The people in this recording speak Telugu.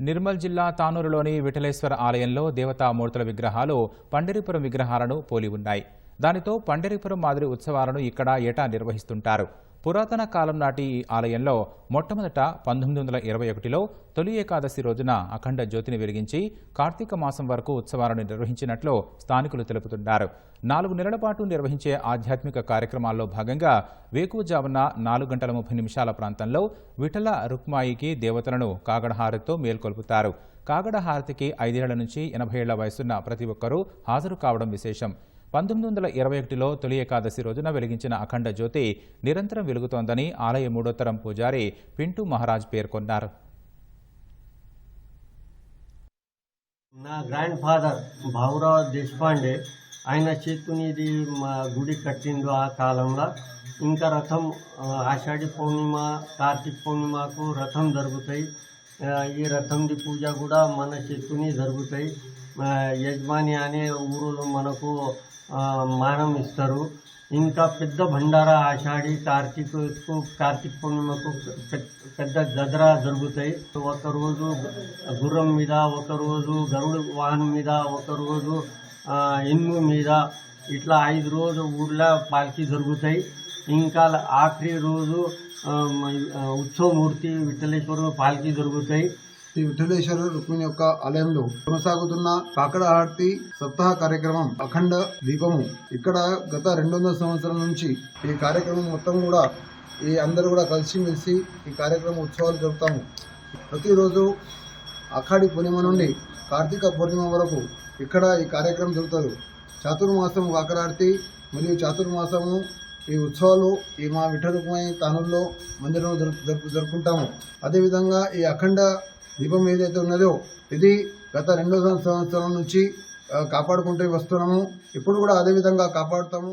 నిర్మల్ జిల్లా తానూరులోని విఠలేశ్వర ఆలయంలో దేవతామూర్తుల విగ్రహాలు పండరిపురం విగ్రహాలను పోలి ఉన్నాయి. దానితో పండరిపురం మాదిరి ఉత్సవాలను ఇక్కడ ఏటా నిర్వహిస్తుంటారు. పురాతన కాలం నాటి ఈ ఆలయంలో మొట్టమొదట పంతొమ్మిది వందల ఇరవై ఒకటిలో తొలి ఏకాదశి రోజున అఖండ జ్యోతిని వెలిగించి కార్తీక మాసం వరకు ఉత్సవాలను నిర్వహించినట్లు స్థానికులు తెలుపుతున్నారు. నాలుగు నెలల పాటు నిర్వహించే ఆధ్యాత్మిక కార్యక్రమాల్లో భాగంగా వేకువజామున నాలుగు గంటల ముప్పై నిమిషాల ప్రాంతంలో విఠల రుక్మాయికి దేవతలను కాగడహారతితో మేల్కొల్పుతారు. కాగడహారతికి ఐదేళ్ళ నుంచి ఎనభై ఏళ్ళ వయసున్న ప్రతి ఒక్కరూ హాజరు కావడం విశేషం. పంతొమ్మిది వందల ఇరవై ఒకటిలో తొలి ఏకాదశి రోజున వెలిగించిన అఖండ జ్యోతి నిరంతరం వెలుగుతోందని ఆలయ మూడోత్తరం పూజారి పింటూ మహారాజ్ పేర్కొన్నారు. నా గ్రాండ్ ఫాదర్ భావురావు దేశపాండే ఆయన చేతుని ఇది మా గుడి కట్టిండు ఆ కాలంలో. ఇంకా రథం ఆ, ఆషాఢి పౌర్ణిమ కార్తీక పౌర్ణిమకు రథం జరుగుతాయి. ఈ రథంది పూజ కూడా మన చేతుని జరుగుతాయి. యజమాని అనే ఊరులో మనకు మానం ఇస్తారు. ఇంకా పెద్ద భండారా ఆషాఢి కార్తీకకు కార్తీక పౌర్ణిమకు పెద్ద దసరా జరుగుతాయి. ఒకరోజు గుర్రం మీద ఒకరోజు గరుడు వాహనం మీద ఒకరోజు ఆ, ఎన్ను మీద ఇట్లా ఐదు రోజు ఊర్లో పాల్కి జరుగుతాయి. ఇంకా ఆఖరి రోజు ఉత్సవమూర్తి విఠలేశ్వర పాల్కి జరుగుతాయి శ్రీ విఠలేశ్వర రుక్మిణి యొక్క ఆలయంలో కొనసాగుతున్న కాకడ ఆర్తి సప్తాహ కార్యక్రమం అఖండ దీపము. ఇక్కడ గత రెండు వందల సంవత్సరాల నుంచి ఈ కార్యక్రమం మొత్తం కూడా ఈ అందరూ కూడా కలిసిమెలిసి ఈ కార్యక్రమం ఉత్సవాలు జరుపుతాము. ప్రతిరోజు అఖాడి పూర్ణిమ నుండి కార్తీక పూర్ణిమ వరకు ఇక్కడ ఈ కార్యక్రమం జరుగుతుంది చాతుర్మాసం కాకడ ఆర్తి మరియు చాతుర్మాసము ఈ ఉత్సవాలు ఈ మా విఠలుపై తానుల్లో మందిరంలో జరుపు జరుపుకుంటాము. అదేవిధంగా ఈ అఖండ దీపం ఏదైతే ఉన్నదో ఇది గత రెండు సంవత్సరం నుంచి కాపాడుకుంటూ వస్తున్నాము. ఇప్పుడు కూడా అదే విధంగా కాపాడుతాము.